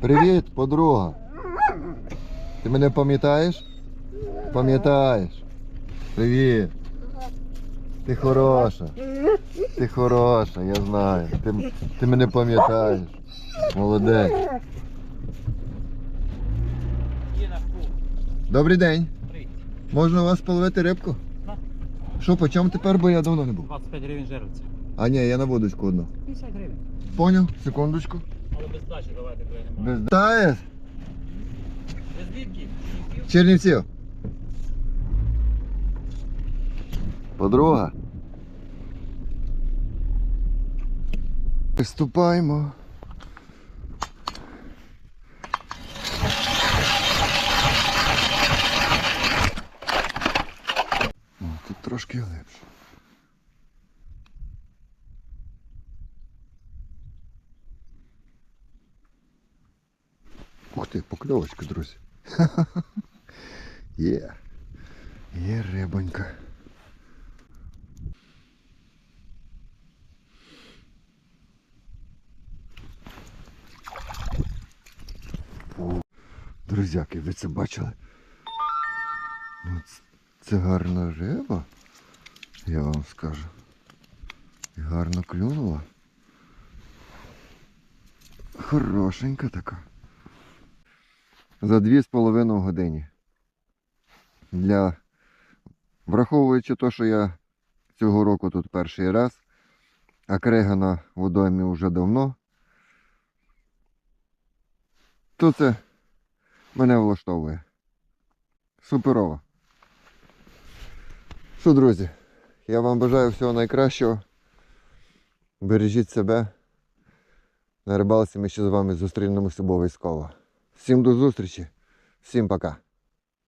Привіт, подруга. Ти мене пам'ятаєш? Пам'ятаєш. Привіт. Ти хороша. Ти хороша, я знаю. Ти, ти мене пам'ятаєш. Молодець. Добрий день. Можна у вас половити рибку? Що, по чому тепер, бо я давно не був. 25 гривень жерлиця. А ні, я на водочку одну. 50 гривень. Поняв? Секундочку. Але без здачі давайте, бо я не. Без Таєс? Без звідки? Чернівців. Подруга. Приступаємо. О, тут трошки глибше. Ух ти, покльовочка, друзі. Є. Є рибонька. О, друзяки, ви це бачили? Ну, це гарна риба, я вам скажу. І гарно клюнула. Хорошенька така. За дві з половиною години для враховуючи те, що я цього року тут перший раз, а крига на водоймі вже давно, то це мене влаштовує. Суперово. Що, друзі, я вам бажаю всього найкращого. Бережіть себе. На рибалці ми ще з вами зустрінемося обов'язково. Всім до зустрічі, всім пока.